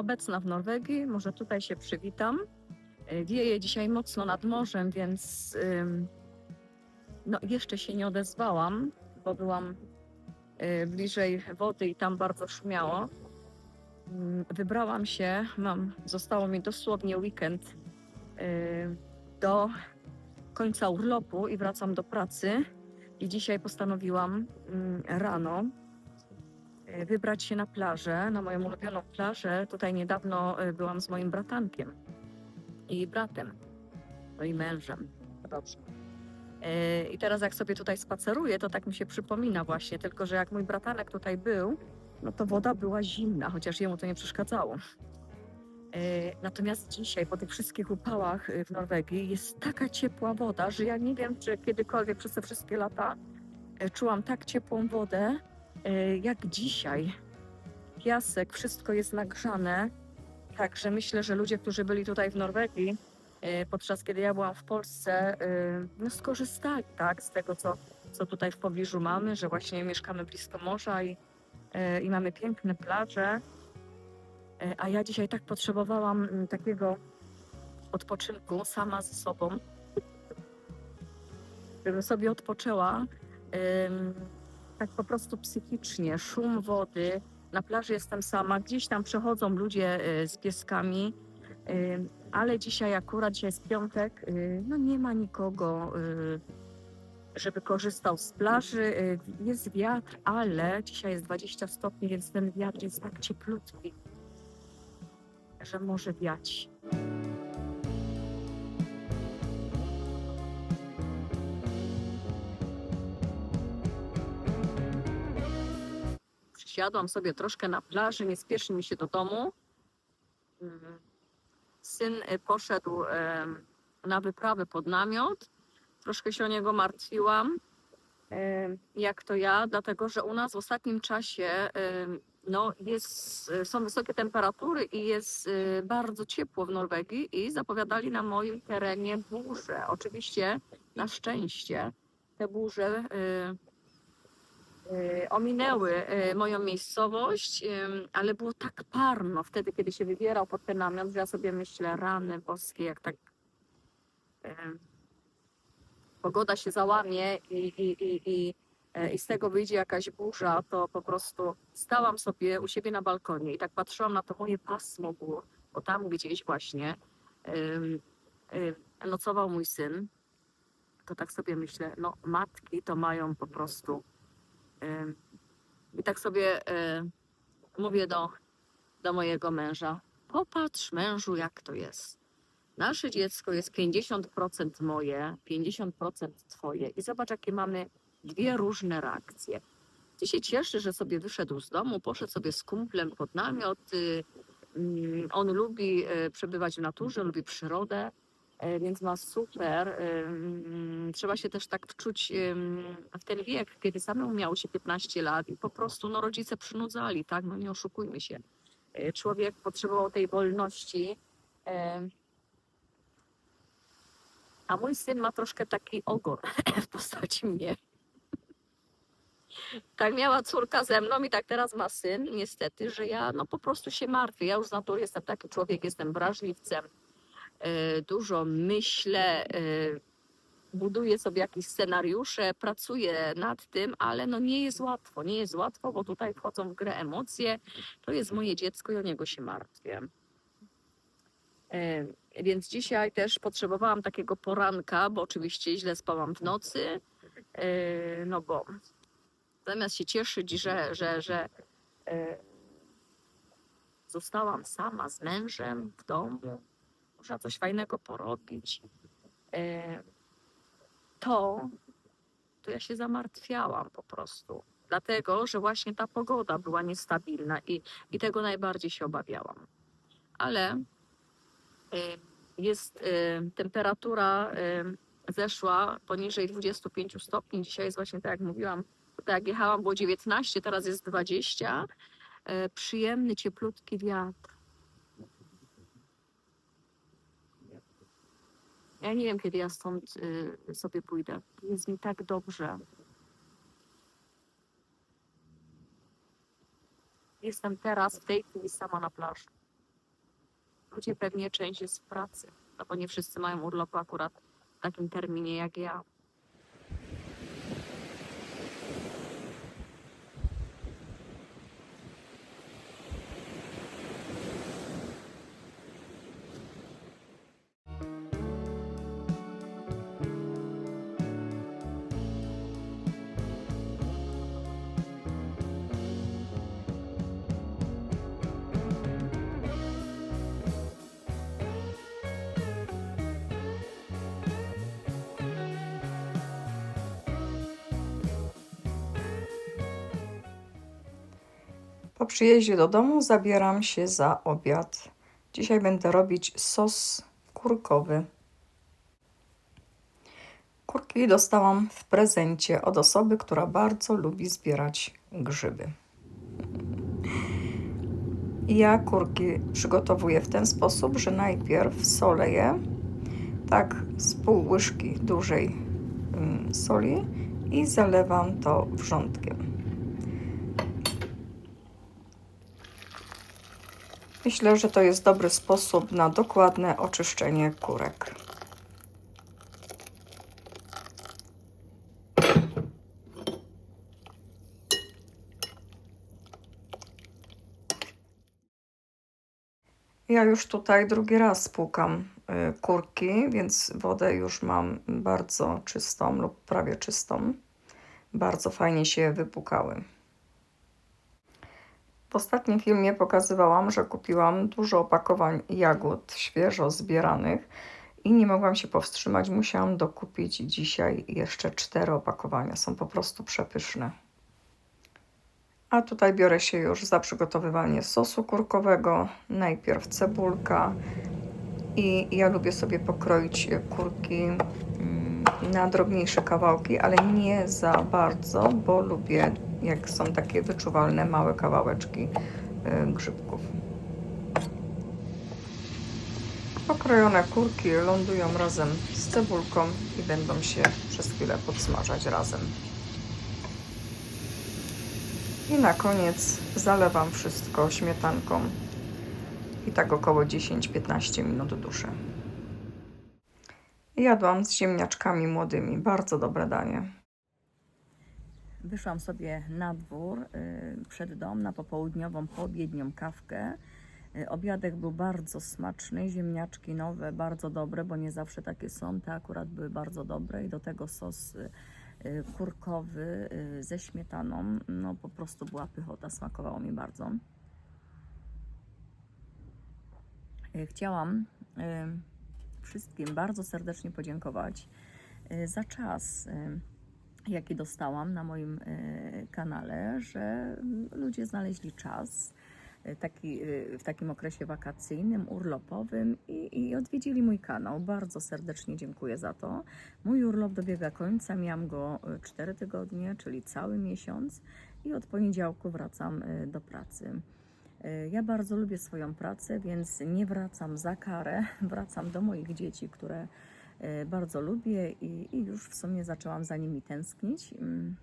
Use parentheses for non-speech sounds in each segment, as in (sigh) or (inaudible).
obecna w Norwegii, może tutaj się przywitam. Y, Wieje dzisiaj mocno nad morzem, więc no, jeszcze się nie odezwałam, bo byłam y, bliżej wody i tam bardzo szumiało. Ym, Wybrałam się, mam, zostało mi dosłownie weekend y, do końca urlopu i wracam do pracy. I dzisiaj postanowiłam ym, rano wybrać się na plażę, na moją ulubioną plażę. Tutaj niedawno y, byłam z moim bratankiem i bratem, no i mężem. Dobrze. Y, I teraz jak sobie tutaj spaceruję, to tak mi się przypomina właśnie, tylko że jak mój bratanek tutaj był, no to woda była zimna, chociaż jemu to nie przeszkadzało. Natomiast dzisiaj, po tych wszystkich upałach w Norwegii, jest taka ciepła woda, że ja nie wiem, czy kiedykolwiek przez te wszystkie lata czułam tak ciepłą wodę, jak dzisiaj. Piasek, wszystko jest nagrzane. Także myślę, że ludzie, którzy byli tutaj w Norwegii, y, podczas kiedy ja byłam w Polsce, y, no skorzystali tak, z tego, co, co tutaj w pobliżu mamy, że właśnie mieszkamy blisko morza i, i mamy piękne plaże. A ja dzisiaj tak potrzebowałam mm, takiego odpoczynku sama ze sobą, żebym sobie odpoczęła tak po prostu psychicznie. Szum wody, na plaży jestem sama, gdzieś tam przechodzą ludzie y, z pieskami, y, ale dzisiaj akurat, dzisiaj jest piątek, y, no nie ma nikogo, żeby korzystał z plaży. Jest wiatr, ale dzisiaj jest 20 stopni, więc ten wiatr jest tak cieplutki, że może wiać. Przysiadłam sobie troszkę na plaży, nie spieszy mi się do domu. Mm. Syn y, poszedł na wyprawę pod namiot. Troszkę się o niego martwiłam, jak to ja, dlatego że u nas w ostatnim czasie no, jest, są wysokie temperatury i jest y, bardzo ciepło w Norwegii i zapowiadali na moim terenie burze. Oczywiście, na szczęście, te burze y, y, ominęły y, moją miejscowość, ym, ale było tak parno wtedy, kiedy się wybierał pod ten namiot, że ja sobie myślę, rany boskie, jak tak pogoda się załamie i, i, i, i, i z tego wyjdzie jakaś burza, to po prostu stałam sobie u siebie na balkonie i tak patrzyłam na to moje pasmo gór, bo tam gdzieś właśnie nocował mój syn. To tak sobie myślę, no matki to mają po prostu I tak sobie mówię do, do mojego męża: Popatrz, mężu, jak to jest. Nasze dziecko jest 50% moje, 50% twoje. I zobacz, jakie mamy dwie różne reakcje. Ty się cieszy, że sobie wyszedł z domu, poszedł sobie z kumplem pod namiot. y, mm, On lubi y, przebywać w naturze, lubi przyrodę, więc ma super. y, mm, Trzeba się też tak wczuć w ten wiek, kiedy samemu miało się 15 lat i po prostu no, rodzice przynudzali, tak? No nie oszukujmy się. Y, Człowiek potrzebował tej wolności. A mój syn ma troszkę taki ogor (laughs) w postaci mnie. Tak miała córka ze mną i tak teraz ma syn, niestety, że ja no po prostu się martwię. Ja już z natury jestem taki człowiek, jestem wrażliwcem, dużo myślę, y, buduję sobie jakieś scenariusze, pracuję nad tym, ale no nie jest łatwo, nie jest łatwo, bo tutaj wchodzą w grę emocje. To jest moje dziecko i o niego się martwię. Y, Więc dzisiaj też potrzebowałam takiego poranka, bo oczywiście źle spałam w nocy, no bo zamiast się cieszyć, że, że, że zostałam sama z mężem w domu, można coś fajnego porobić, y, to, to ja się zamartwiałam po prostu. Dlatego, że właśnie ta pogoda była niestabilna i, i tego najbardziej się obawiałam. Ale y, jest y, temperatura zeszła poniżej 25 stopni. Dzisiaj jest właśnie tak jak mówiłam, tak jak jechałam było 19, teraz jest 20. Y, Przyjemny, cieplutki wiatr. Ja nie wiem, kiedy ja stąd y, sobie pójdę. Jest mi tak dobrze. Jestem teraz w tej chwili sama na plaży. ludzie pewnie część jest w pracy, no bo nie wszyscy mają urlopu akurat w takim terminie jak ja. Po przyjeździe do domu zabieram się za obiad. Dzisiaj będę robić sos kurkowy. Kurki dostałam w prezencie od osoby, która bardzo lubi zbierać grzyby. Ja kurki przygotowuję w ten sposób, że najpierw solę je, tak z pół łyżki dużej mm, soli i zalewam to wrzątkiem. Myślę, że to jest dobry sposób na dokładne oczyszczenie kurek. Ja już tutaj drugi raz spłukam y, kurki, więc wodę już mam bardzo czystą lub prawie czystą. Bardzo fajnie się wypukały. W ostatnim filmie pokazywałam, że kupiłam dużo opakowań jagód świeżo zbieranych i nie mogłam się powstrzymać. Musiałam dokupić dzisiaj jeszcze cztery opakowania. Są po prostu przepyszne. A tutaj biorę się już za przygotowywanie sosu kurkowego. Najpierw cebulka i ja lubię sobie pokroić kurki mm, na drobniejsze kawałki, ale nie za bardzo, bo lubię jak są takie wyczuwalne małe kawałeczki y, grzybków. Pokrojone kurki lądują razem z cebulką i będą się przez chwilę podsmażać razem. I na koniec zalewam wszystko śmietanką i tak około 10-15 minut duszę. Jadłam z ziemniaczkami młodymi. Bardzo dobre danie. Wyszłam sobie na dwór, y, przed dom, na popołudniową, poobiednią kawkę. Y, Obiadek był bardzo smaczny, ziemniaczki nowe, bardzo dobre, bo nie zawsze takie są. Te akurat były bardzo dobre i do tego sos y, kurkowy ze śmietaną. No po prostu była pychota, smakowało mi bardzo. Chciałam wszystkim bardzo serdecznie podziękować za czas. Jaki dostałam na moim e, kanale, że ludzie znaleźli czas e, taki, e, w takim okresie wakacyjnym, urlopowym i, i odwiedzili mój kanał. Bardzo serdecznie dziękuję za to. Mój urlop dobiega końca, miałam go 4 tygodnie, czyli cały miesiąc i od poniedziałku wracam do pracy. Ja bardzo lubię swoją pracę, więc nie wracam za karę, (laughs) wracam do moich dzieci, które bardzo lubię i, i już w sumie zaczęłam za nimi tęsknić. Mm,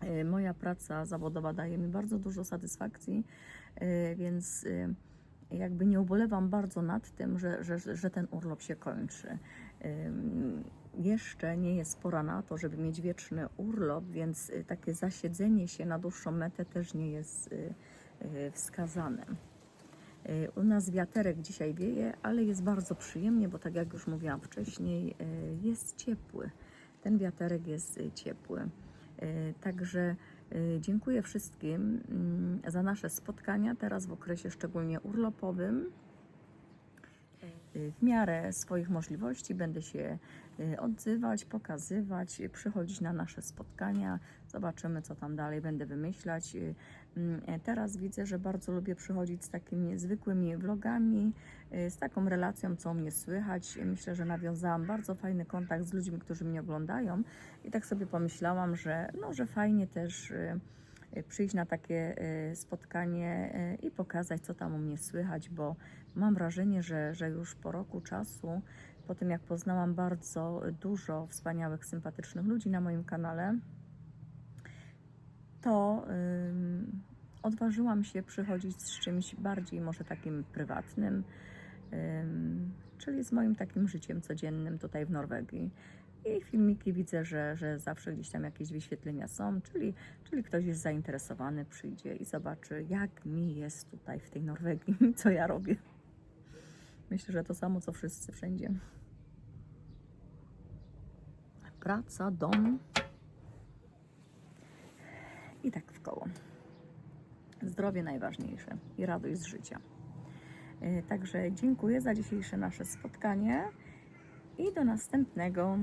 e, Moja praca zawodowa daje mi bardzo dużo satysfakcji, e, więc e, jakby nie ubolewam bardzo nad tym, że, że, że ten urlop się kończy. Jeszcze nie jest pora na to, żeby mieć wieczny urlop, więc e, takie zasiedzenie się na dłuższą metę też nie jest e, e, wskazane. E, U nas wiaterek dzisiaj wieje, ale jest bardzo przyjemnie, bo tak jak już mówiłam wcześniej, e, jest ciepły. Ten wiaterek jest e, ciepły. Także dziękuję wszystkim mm, za nasze spotkania teraz w okresie szczególnie urlopowym. W miarę swoich możliwości będę się odzywać, pokazywać, przychodzić na nasze spotkania. Zobaczymy, co tam dalej będę wymyślać. Mm, e, Teraz widzę, że bardzo lubię przychodzić z takimi zwykłymi vlogami, e, z taką relacją, co mnie słychać. E, Myślę, że nawiązałam bardzo fajny kontakt z ludźmi, którzy mnie oglądają i tak sobie pomyślałam, że, no, że fajnie też przyjść na takie spotkanie i pokazać, co tam u mnie słychać, bo mam wrażenie, że, że już po roku czasu, po tym jak poznałam bardzo dużo wspaniałych, sympatycznych ludzi na moim kanale, to odważyłam się przychodzić z czymś bardziej może takim prywatnym, ym, czyli z moim takim życiem codziennym tutaj w Norwegii. I filmiki widzę, że, że zawsze gdzieś tam jakieś wyświetlenia są, czyli, czyli ktoś jest zainteresowany, przyjdzie i zobaczy, jak mi jest tutaj w tej Norwegii, (laughs) co ja robię. Myślę, że to samo, co wszyscy wszędzie. Praca, dom i tak w koło. Zdrowie najważniejsze i radość z życia. E, Także dziękuję za dzisiejsze nasze spotkanie i do następnego.